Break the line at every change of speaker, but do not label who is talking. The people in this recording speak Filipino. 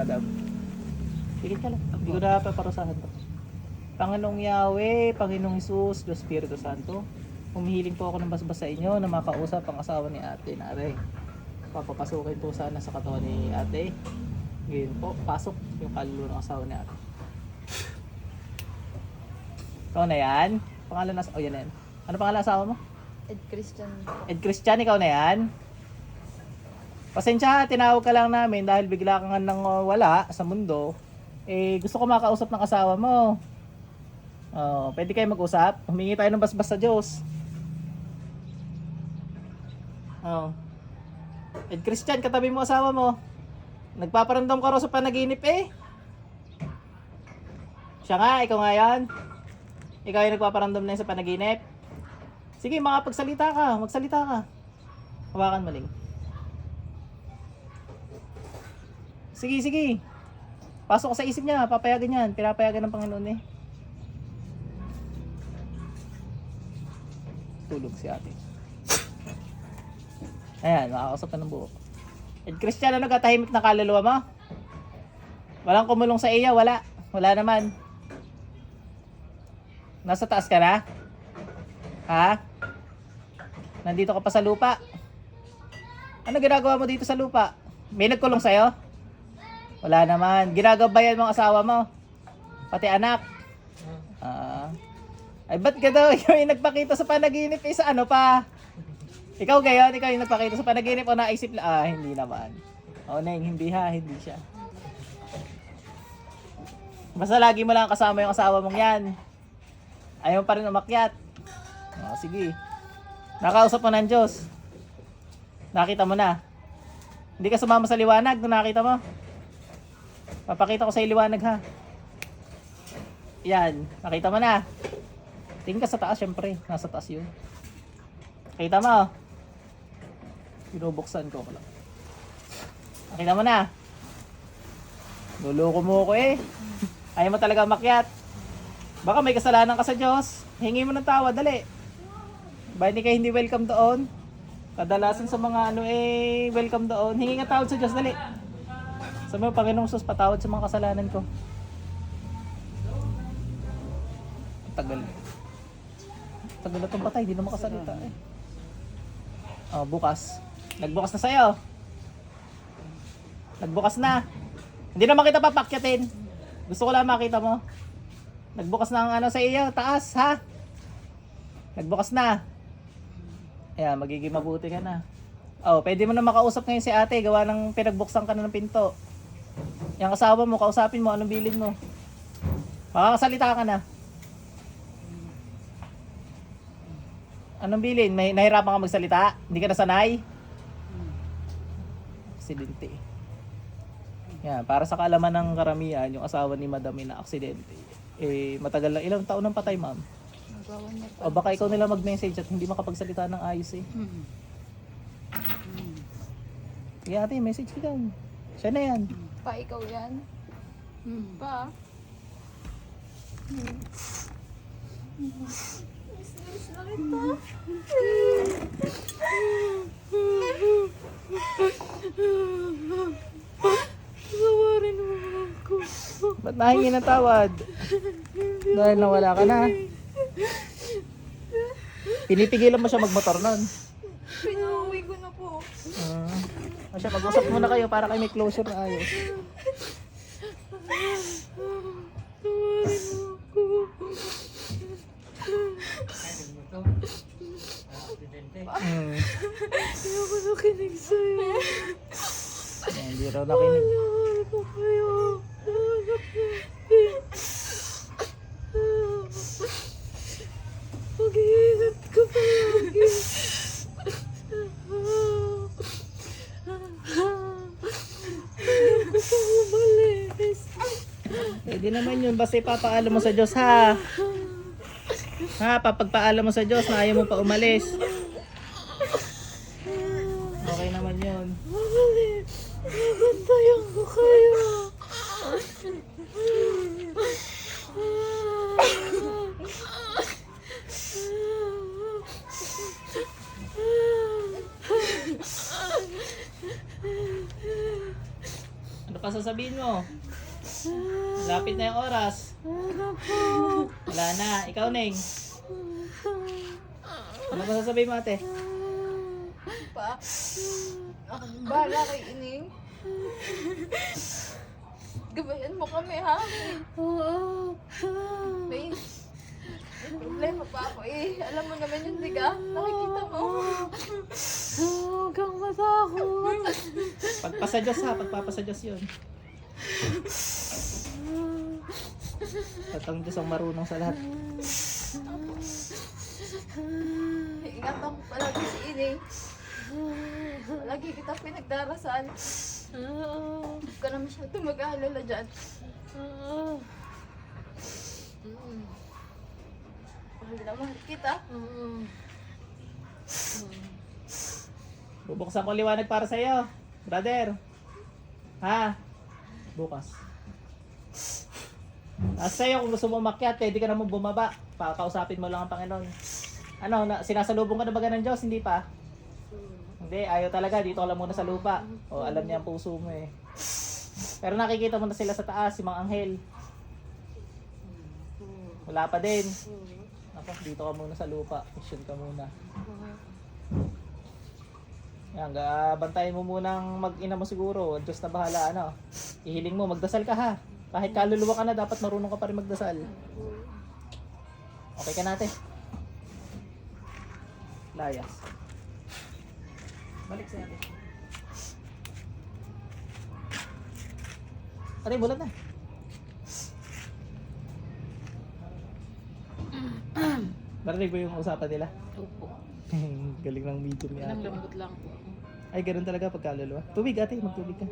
madam. Tigil ka lang. Hindi ko na paparusahan to. Panginoong Yahweh, Panginoong Jesus, Diyos Espiritu Santo, humihiling po ako ng basbas sa inyo na makausap ang asawa ni ate na aray. Papapasukin po sana sa katawan ni ate. Ngayon po, pasok yung kaluluwa ng asawa ni ate. Ikaw na yan? Pangalan na, oh yan yan. Ano pangalan ng asawa mo?
Ed Christian.
Ed Christian, ikaw na yan? Pasensya, tinawag ka lang namin dahil bigla ka nga nang uh, wala sa mundo. Eh, gusto ko makausap ng asawa mo. Oh, pwede kayo mag-usap? Humingi tayo ng basbas sa Diyos. Oh. Ed Christian, katabi mo asawa mo. Nagpaparamdam ka raw sa panaginip eh. Siya nga, ikaw nga yan. Ikaw yung nagpaparamdam na yun sa panaginip. Sige, makapagsalita ka. Magsalita ka. Hawakan mo, Ling. Sige, sige. Pasok sa isip niya. Papayagan yan. Pinapayagan ng Panginoon eh. Tulog si ate. Ayan, makakausap ka ng buo. Ed Christian, ano na kaluluwa mo? Walang kumulong sa iya, wala. Wala naman. Nasa taas ka na? Ha? Nandito ka pa sa lupa? Ano ginagawa mo dito sa lupa? May nagkulong sa'yo? Wala naman. Ginagabayan ang asawa mo? Pati anak? Ah. ay, ba't ka daw yung nagpakita sa panaginip eh, sa ano pa? Ikaw gayon, ikaw yung nagpakita sa panaginip o naisip na, ah, hindi naman. O, Neng, hindi ha, hindi siya. Basta lagi mo lang kasama yung asawa mong yan. Ayaw pa rin umakyat. O, sige. Nakausap mo ng Diyos. Nakita mo na. Hindi ka sumama sa liwanag nung nakita mo. Papakita ko sa liwanag ha. Yan. Nakita mo na. Tingin ka sa taas syempre. Nasa taas yun. Nakita mo. Binubuksan ko lang. Nakita mo na. Luloko mo ko eh. Ayaw mo talaga makyat. Baka may kasalanan ka sa Diyos. Hingi mo ng tawa, dali. Ba hindi kayo hindi welcome doon? Kadalasan sa mga ano eh, welcome doon. Hingi nga tawad sa Diyos, dali. Sa mga Panginoong Sus, patawad sa mga kasalanan ko. Tagal. Tagal na itong patay, di na makasalita eh. Oh, bukas. Nagbukas na sa'yo. Nagbukas na. Hindi naman kita papakyatin. Gusto ko lang makita mo. Nagbukas na ang ano sa iyo, taas ha. Nagbukas na. Ayan, magiging mabuti ka na. Oh, pwede mo na makausap ngayon si ate, gawa ng pinagbuksan ka na ng pinto. Yung asawa mo, kausapin mo, anong bilin mo. Makakasalita ka na. Anong bilin? May nahirapan ka magsalita? Hindi ka nasanay? Aksidente. Yan, para sa kaalaman ng karamihan, yung asawa ni Madam na aksidente. Eh, matagal lang. Ilang taon nang patay, ma'am? O baka ikaw nila mag-message at hindi makapagsalita ng ayos eh.
Hmm.
Sige ate, message kita. Siya na yan.
Pa, ikaw yan? Pa? Miss na kita. Tawarin mo ako.
Ba't nahingi ng tawad? Dahil nawala ka na. Pinipigilan mo siya magmotor nun.
Po.
Ah. o siya, mag-usap muna kayo para kayo may closure na ayos.
Ako.
Hmm.
Hindi ako nakinig sa'yo.
Hindi raw nakinig.
Mahal ko kayo. Mag-iingat ka palagi. Ayaw ko pa umalis.
Naman yun. Basta ipapaalam mo sa Diyos ha. Ha, papagpaalam mo sa Diyos na ayaw mo pa umalis. Okay naman yun.
Umalis. Nabantayan ko kayo.
Ano pa sasabihin mo? Lapit na yung oras. Wala na. Ikaw, Neng. Ano ba sasabihin mo, ate?
Pa. Ako bahala kay Ining. Gabayan mo kami ha.
Oo.
May, may problema pa ako eh. Alam mo naman yun, di ka? Nakikita mo.
Huwag matakot.
Pagpasa Diyos ha, pagpapasa Diyos yun. At ang Diyos ang marunong sa lahat.
Ingatan ko palagi si Ining. Lagi kita pinagdarasal. Huwag ka na masyado mag-aalala dyan. Mahal na mahal kita.
Bubuksan ko liwanag para sa iyo, brother. Ha? Bukas. At sa'yo, kung gusto mo umakyat, pwede ka naman bumaba. Pakausapin mo lang ang Panginoon. Ano, na, sinasalubong ka na ba ng Diyos? Hindi pa? Hindi, ayaw talaga. Dito ka muna sa lupa. O, alam niya ang puso mo eh. Pero nakikita mo na sila sa taas, si mga anghel. Wala pa din. Ako, dito ka muna sa lupa. Mission ka muna. Yan, bantayan mo munang mag-ina mo siguro. Diyos na bahala, ano. Ihiling mo, magdasal ka ha. Kahit kaluluwa ka na, dapat marunong ka pa rin magdasal. Okay ka natin. Layas. Balik sa natin. Aray, bulat na. Narinig mo yung usapan nila?
Opo.
Galing ng medium ni
Ilang
ate.
lambot lang po.
Ay, ganun talaga pag kaluluwa. Tubig ate, magtubig ka.